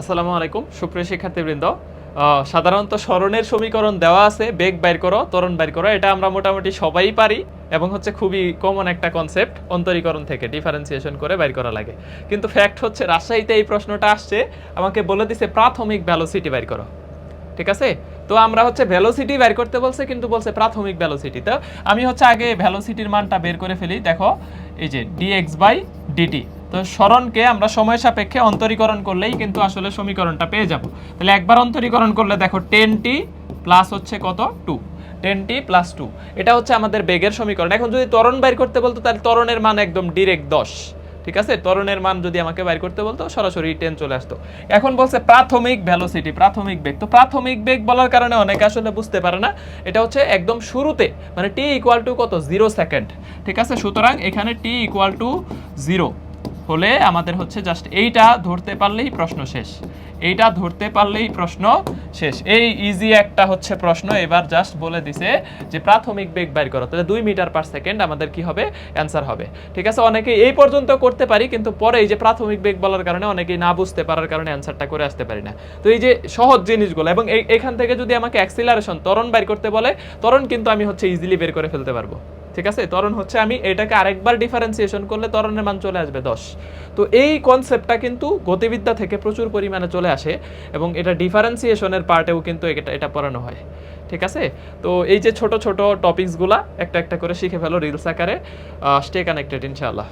আসসালামু আলাইকুম। সুপ্রিয় শিক্ষার্থীবৃন্দ সাধারণত স্মরণের সমীকরণ দেওয়া আছে, বেগ বাইর করো, ত্বরণ বাইর করো, এটা আমরা মোটামুটি সবাই পারি এবং হচ্ছে খুবই কমন একটা কনসেপ্ট অন্তরীকরণ থেকে ডিফারেন্সিয়েশন করে বাইর করা লাগে। কিন্তু ফ্যাক্ট হচ্ছে, রাজশাহীতে এই প্রশ্নটা আসছে, আমাকে বলে দিছে, প্রাথমিক ভ্যালোসিটি বাইর করো। ঠিক আছে? তো আমরা হচ্ছে ভ্যালোসিটি বের করতে বলছে, কিন্তু বলছে প্রাথমিক ভ্যালোসিটি তো আমি হচ্ছে আগে ভ্যালোসিটির মানটা বের করে ফেলি, দেখো, এই যে ডিএক্স বাই ডিটি তো স্মরণকে আমরা সময় সাপেক্ষে অন্তরীকরণ করলেই কিন্তু আসলে সমীকরণটা পেয়ে যাব। তাহলে একবার অন্তরীকরণ করলে দেখো টেন টি প্লাস হচ্ছে কত? Two ten T plus two এটা হচ্ছে আমাদের বেগের সমীকরণ। এখন যদি ত্বরণ বাইর করতে বলতো, তাহলে ত্বরণের মান একদম ডিরেক্ট দশ। ঠিক আছে? ত্বরণের মান যদি আমাকে বাইর করতে বলতো, সরাসরি টেন চলে আসতো। এখন বলছে প্রাথমিক ভ্যালোসিটি প্রাথমিক বেগ। তো প্রাথমিক বেগ বলার কারণে অনেকে আসলে বুঝতে পারে না। এটা হচ্ছে একদম শুরুতে মানে টি ইকুয়াল টু কত? জিরো সেকেন্ড ঠিক আছে? সুতরাং এখানে টি ইকুয়াল টু জিরো হলে আমাদের হচ্ছে জাস্ট এইটা ধরতে পারলেই প্রশ্ন শেষ। এইটা ধরতে পারলেই প্রশ্ন শেষ। এই ইজি একটা হচ্ছে প্রশ্ন, এবার জাস্ট বলে দিছে যে প্রাথমিক বেগ বাইর করো। তাহলে দুই মিটার পার সেকেন্ড আমাদের কি হবে? অ্যান্সার হবে। ঠিক আছে? অনেকে এই পর্যন্ত করতে পারি, কিন্তু পরে এই যে প্রাথমিক বেগ বলার কারণে অনেকেই না বুঝতে পারার কারণে অ্যান্সারটা করে আসতে পারি না। তো এই যে সহজ জিনিসগুলো, এবং এখান থেকে যদি আমাকে অ্যাক্সিলারেশন ত্বরণ বাইর করতে বলে, ত্বরণ কিন্তু আমি হচ্ছে ইজিলি বের করে ফেলতে পারব। ঠিক আছে? ত্বরণ হচ্ছে আমি এটাকে আরেকবার ডিফারেন্সিয়েশন করলে ত্বরণের মান চলে আসবে দশ। তো এই কনসেপ্টটা কিন্তু গতিবিদ্যা থেকে প্রচুর পরিমাণে চলে আসে এবং এটা ডিফারেন্সিয়েশনের পার্টেও কিন্তু এটা এটা পড়ানো হয়। ঠিক আছে? তো এই যে ছোট ছোট টপিকসগুলা একটা একটা করে শিখে ফেলো রিলস আকারে। স্টে কানেক্টেড ইনশাআল্লাহ।